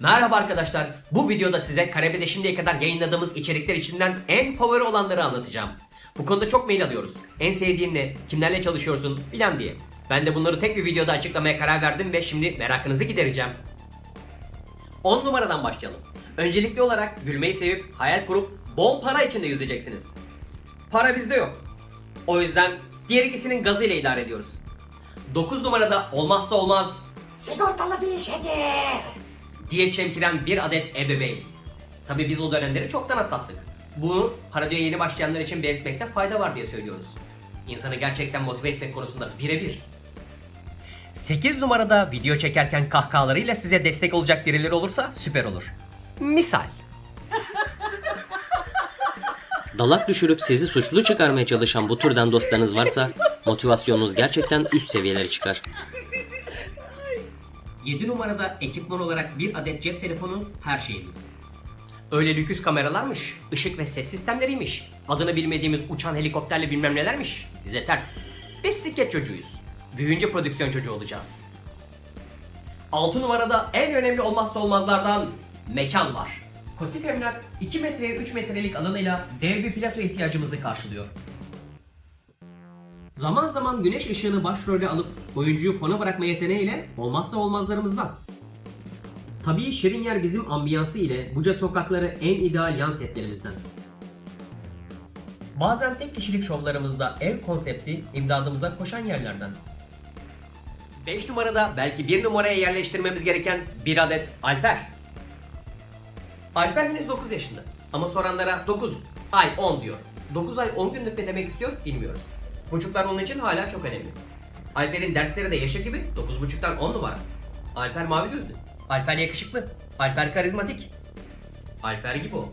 Merhaba arkadaşlar. Bu videoda size Karabe'de şimdiye kadar yayınladığımız içerikler içinden en favori olanları anlatacağım. Bu konuda çok mail alıyoruz. En sevdiğin ne? Kimlerle çalışıyorsun? filan diye. Ben de bunları tek bir videoda açıklamaya karar verdim ve şimdi merakınızı gidereceğim. 10 numaradan başlayalım. Öncelikli olarak gülmeyi sevip hayal kurup bol para içinde yüzeceksiniz. Para bizde yok. O yüzden diğer ikisinin gazıyla idare ediyoruz. 9 numarada olmazsa olmaz Sigortalı bir işe gir. Diye çemkiren bir adet ebeveyn. Tabi biz o dönemleri çoktan atlattık. Bunu radyoya yeni başlayanlar için belirtmekte fayda var diye söylüyoruz. İnsanı gerçekten motive etmek konusunda birebir. 8 numarada video çekerken kahkahalarıyla size destek olacak birileri olursa süper olur. Misal. Dalak düşürüp sizi suçlu çıkarmaya çalışan bu türden dostlarınız varsa motivasyonunuz gerçekten üst seviyelere çıkar. 7 numarada ekipman olarak bir adet cep telefonu her şeyimiz. Öyle lüküs kameralarmış, ışık ve ses sistemleriymiş, adını bilmediğimiz uçan helikopterle bilmem nelermiş. Bize ters. Biz skeç çocuğuyuz. Büyüyünce prodüksiyon çocuğu olacağız. 6 numarada en önemli olmazsa olmazlardan mekan var. Kosif Emlak 2 metreye 3 metrelik alanıyla dev bir plato ihtiyacımızı karşılıyor. Zaman zaman güneş ışığını başrole alıp oyuncuyu fona bırakma yeteneğiyle olmazsa olmazlarımızdan. Tabii Şirin Yer bizim ambiyansı ile Buca sokakları en ideal yan setlerimizden. Bazen tek kişilik şovlarımızda ev konsepti imdadımıza koşan yerlerden. 5 numarada belki 1 numaraya yerleştirmemiz gereken bir adet Alper. Alper henüz 9 yaşında ama soranlara 9 ay 10 diyor. 9 ay 10 günlük ne demek istiyor bilmiyoruz. Buçuklar onun için hala çok önemli. Alper'in dersleri de yaşa gibi 9.5'tan 10 numara. Alper mavi gözlü. Alper yakışıklı. Alper karizmatik. Alper gibi o.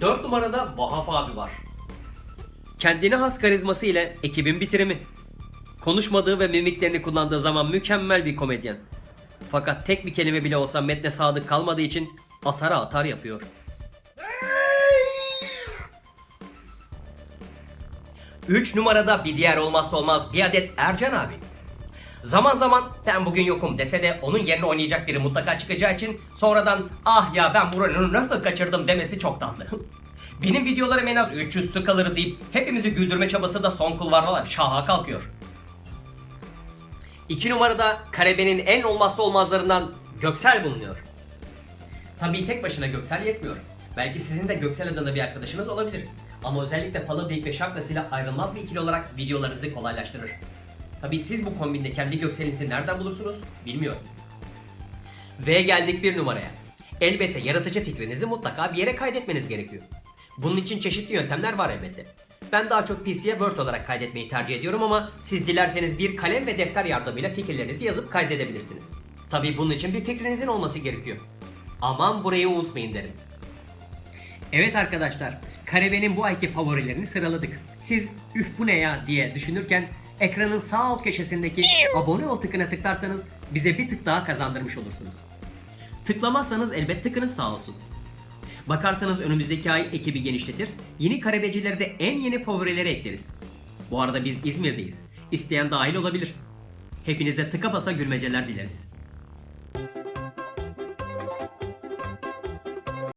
4 numarada Vahap abi var. Kendine has karizması ile ekibin bitirimi. Konuşmadığı ve mimiklerini kullandığı zaman mükemmel bir komedyen. Fakat tek bir kelime bile olsa metne sadık kalmadığı için atara atar yapıyor. 3 numarada bir diğer olmazsa olmaz bir adet Ercan abi. Zaman zaman ben bugün yokum dese de onun yerine oynayacak biri mutlaka çıkacağı için sonradan ah ya ben bu rolünü nasıl kaçırdım demesi çok tatlı. Benim videolarım en az 300 tıkaları deyip hepimizi güldürme çabası da son kulvarla şaha kalkıyor. 2 numarada Karabe'nin en olmazsa olmazlarından Göksel bulunuyor. Tabii tek başına Göksel yetmiyor. Belki sizin de Göksel adında bir arkadaşınız olabilir. Ama özellikle Palabeyik ve şapkasıyla ayrılmaz bir ikili olarak videolarınızı kolaylaştırır. Tabii siz bu kombinde kendi Göksel'inizi nereden bulursunuz bilmiyorum. Ve geldik bir numaraya. Elbette yaratıcı fikrinizi mutlaka bir yere kaydetmeniz gerekiyor. Bunun için çeşitli yöntemler var elbette. Ben daha çok PC'ye Word olarak kaydetmeyi tercih ediyorum ama siz dilerseniz bir kalem ve defter yardımıyla fikirlerinizi yazıp kaydedebilirsiniz. Tabii bunun için bir fikrinizin olması gerekiyor. Aman burayı unutmayın derim. Evet arkadaşlar, Karabe'nin bu ayki favorilerini sıraladık. Siz üf bu ne ya diye düşünürken ekranın sağ alt köşesindeki abone ol tıkına tıklarsanız bize bir tık daha kazandırmış olursunuz. Tıklamazsanız elbet tıkınız sağ olsun. Bakarsanız önümüzdeki ay ekibi genişletir, yeni karebecileri de en yeni favorileri ekleriz. Bu arada biz İzmir'deyiz. İsteyen dahil olabilir. Hepinize tıka basa gülmeceler dileriz.